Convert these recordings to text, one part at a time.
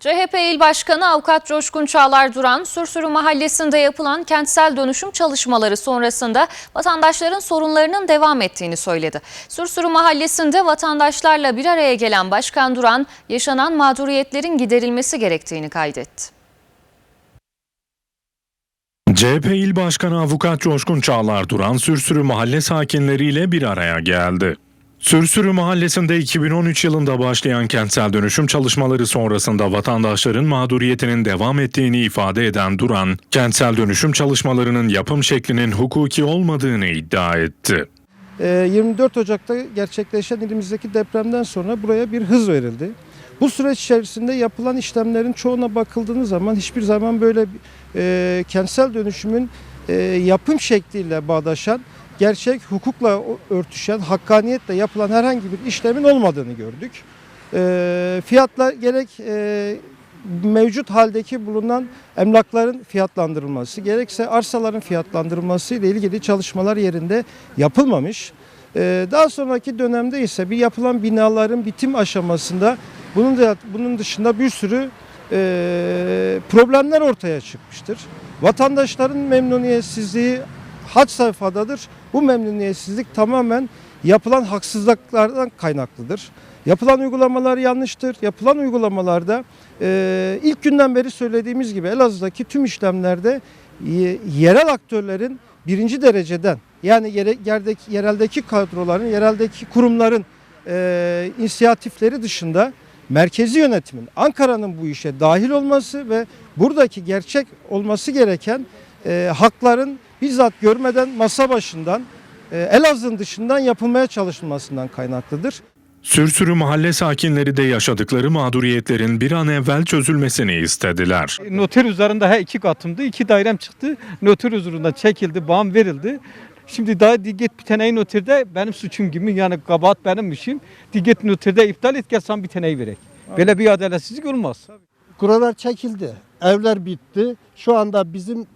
CHP İl Başkanı Avukat Coşkun Çağlar Duran, Sürsürü Mahallesi'nde yapılan kentsel dönüşüm çalışmaları sonrasında vatandaşların sorunlarının devam ettiğini söyledi. Sürsürü Mahallesi'nde vatandaşlarla bir araya gelen Başkan Duran, yaşanan mağduriyetlerin giderilmesi gerektiğini kaydetti. CHP İl Başkanı Avukat Coşkun Çağlar Duran, Sürsürü mahalle sakinleriyle bir araya geldi. Sürsürü mahallesinde 2013 yılında başlayan kentsel dönüşüm çalışmaları sonrasında vatandaşların mağduriyetinin devam ettiğini ifade eden Duran, kentsel dönüşüm çalışmalarının yapım şeklinin hukuki olmadığını iddia etti. Ee, 24 Ocak'ta gerçekleşen ilimizdeki depremden sonra buraya bir hız verildi. Bu süreç içerisinde yapılan işlemlerin çoğuna bakıldığınız zaman hiçbir zaman böyle e, kentsel dönüşümün e, yapım şekliyle bağdaşan, gerçek hukukla örtüşen, hakkaniyetle yapılan herhangi bir işlemin olmadığını gördük. E, fiyatlar gerek e, mevcut haldeki bulunan emlakların fiyatlandırılması gerekse arsaların fiyatlandırılması ile ilgili çalışmalar yerinde yapılmamış. Ee, Daha sonraki dönemde ise bir yapılan binaların bitim aşamasında bunun da bunun dışında bir sürü e, problemler ortaya çıkmıştır. Vatandaşların memnuniyetsizliği had safhadadır. Bu memnuniyetsizlik tamamen yapılan haksızlıklardan kaynaklıdır. Yapılan uygulamalar yanlıştır. Yapılan uygulamalarda e, ilk günden beri söylediğimiz gibi Elazığ'daki tüm işlemlerde ye- yerel aktörlerin birinci dereceden yani yere, yerdeki, yereldeki kadroların, yereldeki kurumların e, inisiyatifleri dışında merkezi yönetimin, Ankara'nın bu işe dahil olması ve buradaki gerçek olması gereken e, hakların bizzat görmeden masa başından e, Elazığ'ın dışından yapılmaya çalışılmasından kaynaklıdır. Sürsürü mahalle sakinleri de yaşadıkları mağduriyetlerin bir an evvel çözülmesini istediler. Noter üzerinde her iki katımdı. iki dairem çıktı. Noter üzerinden çekildi, bağım verildi. Şimdi daha git bir taneyi noterde benim suçum gibi yani kabahat benimmişim. Git noterde iptal et gel sana bir taneyi verek. Böyle bir adaletsizlik olmaz. Kuralar çekildi. Evler bitti. Şu anda bizim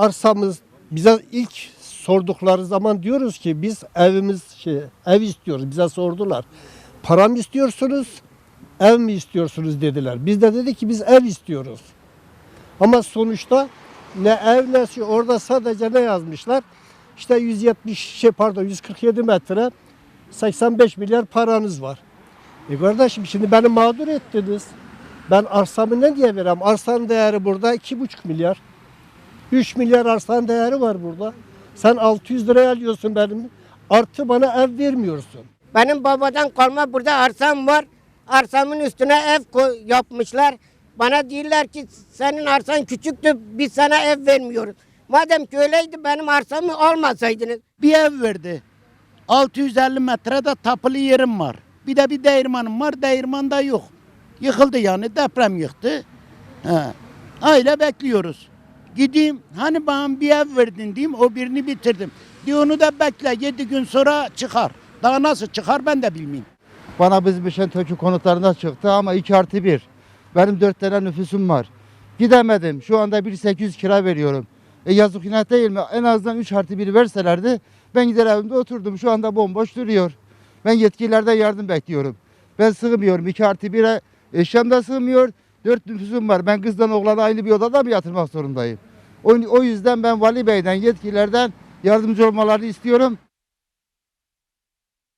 arsamız bize ilk sordukları zaman diyoruz ki biz evimiz şey ev istiyoruz. Bize sordular. Para mı istiyorsunuz? Ev mi istiyorsunuz dediler. Biz de dedik ki biz ev istiyoruz. Ama sonuçta ne ev ne şey orada sadece ne yazmışlar? İşte 170 şey pardon 147 metre 85 milyar paranız var. E kardeşim şimdi beni mağdur ettiniz. Ben arsamı ne diye vereyim? Arsanın değeri burada 2,5 milyar. 3 milyar arsanın değeri var burada. Sen 600 liraya alıyorsun benim. Artı bana ev vermiyorsun. Benim babadan kalma burada arsam var. Arsamın üstüne ev yapmışlar. Bana diyorlar ki senin arsan küçüktü biz sana ev vermiyoruz. Madem ki öyleydi benim arsamı almasaydınız. bir ev verdi. 650 metrede tapılı yerim var. Bir de bir değirmanım var. Değirmanda yok. Yıkıldı yani deprem yıktı. He. Öyle bekliyoruz. Gideyim hani bana bir ev verdin diyeyim o birini bitirdim. Diyor onu da bekle 7 gün sonra çıkar. Daha nasıl çıkar ben de bilmiyorum. Bana bizim Bişen Tökü konutlarında çıktı ama 2 artı 1. Benim 4 tane nüfusum var. Gidemedim. Şu anda 1800 kira veriyorum. E yazık günah değil mi? En azından 3 artı 1 verselerdi ben gider evimde oturdum. Şu anda bomboş duruyor. Ben yetkililerden yardım bekliyorum. Ben sığmıyorum. 2 artı 1'e eşyam da sığmıyor. 4 nüfusum var. Ben kızdan oğlana aynı bir odada mı yatırmak zorundayım? O, o yüzden ben Vali Bey'den, yetkililerden yardımcı olmalarını istiyorum.